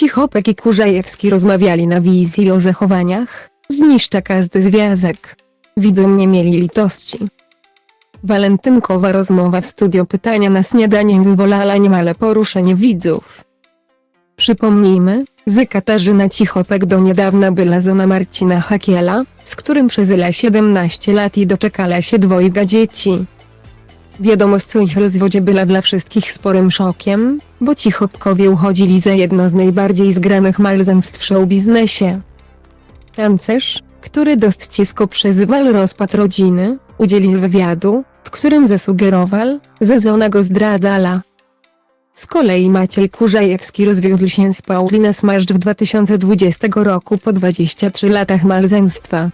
Cichopek i Kurzajewski rozmawiali na wizji o zachowaniach. Zniszcza każdy związek. Widzom nie mieli litości. Walentynkowa rozmowa w studio pytania na śniadanie wywołała niemale poruszenie widzów. Przypomnijmy, że Katarzyna Cichopek do niedawna była żona Marcina Hakiela, z którym przeżyła 17 lat i doczekała się dwojga dzieci. Wiadomość o ich rozwodzie była dla wszystkich sporym szokiem, bo Cichopkowie uchodzili za jedno z najbardziej zgranych małżeństw w showbiznesie. Tancerz, który dość cisko przezywał rozpad rodziny, udzielił wywiadu, w którym zasugerował, że żona go zdradzała. Z kolei Maciej Kurzajewski rozwiódł się z Pauliną Smarzt w 2020 roku po 23 latach małżeństwa.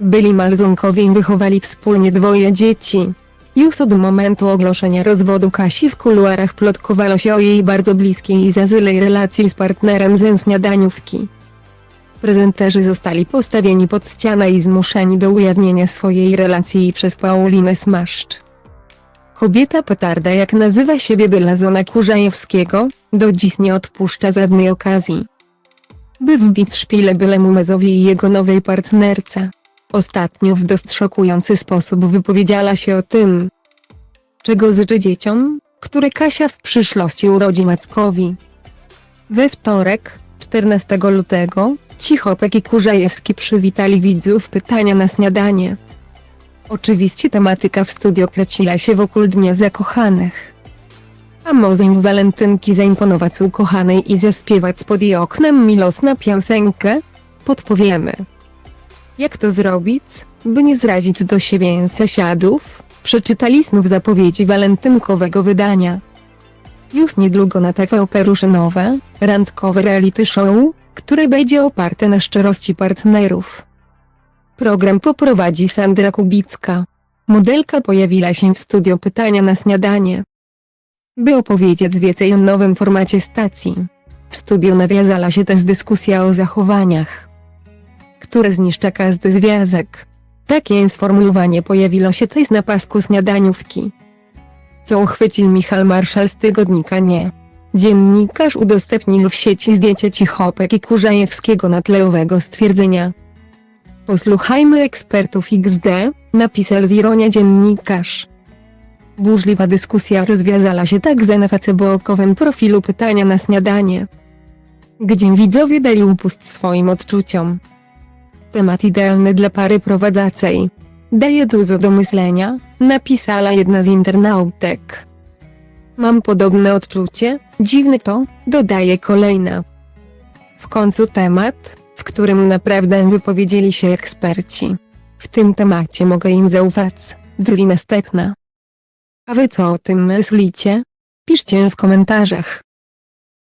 Byli małżonkowie i wychowali wspólnie dwoje dzieci. Już od momentu ogłoszenia rozwodu Kasi w kuluarach plotkowano się o jej bardzo bliskiej i zazylej relacji z partnerem ze śniadaniówki. Prezenterzy zostali postawieni pod ścianę i zmuszeni do ujawnienia swojej relacji przez Paulinę Smaszcz. Kobieta petarda jak nazywa siebie była żona Kurzajewskiego, do dziś nie odpuszcza żadnej okazji. By wbić szpilę bylemu Mezowi i jego nowej partnerce. Ostatnio w dość szokujący sposób wypowiedziała się o tym, czego życzy dzieciom, które Kasia w przyszłości urodzi Mackowi. We wtorek, 14 lutego, Cichopek i Kurzajewski przywitali widzów pytania na śniadanie. Oczywiście tematyka w studio kręciła się wokół Dnia Zakochanych. A może im walentynki zaimponować ukochanej i zaśpiewać pod jej oknem milosna piosenkę? Podpowiemy. Jak to zrobić, by nie zrazić do siebie sąsiadów? Przeczytali znów zapowiedzi walentynkowego wydania. Już niedługo na TVP ruszy nowe, randkowe reality show, które będzie oparte na szczerości partnerów. Program poprowadzi Sandra Kubicka. Modelka pojawiła się w studio pytania na śniadanie. By opowiedzieć więcej o nowym formacie stacji. W studio nawiązała się też dyskusja o zachowaniach, które zniszcza każdy związek. Takie sformułowanie pojawiło się też na pasku śniadaniówki. Co uchwycił Michał Marszal z tygodnika Nie. Dziennikarz udostępnił w sieci zdjęcie Cichopek i Kurzajewskiego na tle owego stwierdzenia. Posłuchajmy ekspertów XD, napisał z ironia dziennikarz. Burzliwa dyskusja rozwiązała się także na facebookowym profilu pytania na śniadanie. Gdzie widzowie dali upust swoim odczuciom. Temat idealny dla pary prowadzącej. Daje dużo do myślenia, napisała jedna z internautek. Mam podobne odczucie, dziwne to, dodaje kolejna. W końcu temat, w którym naprawdę wypowiedzieli się eksperci. W tym temacie mogę im zaufać, drugi następna. A wy co o tym myślicie? Piszcie w komentarzach.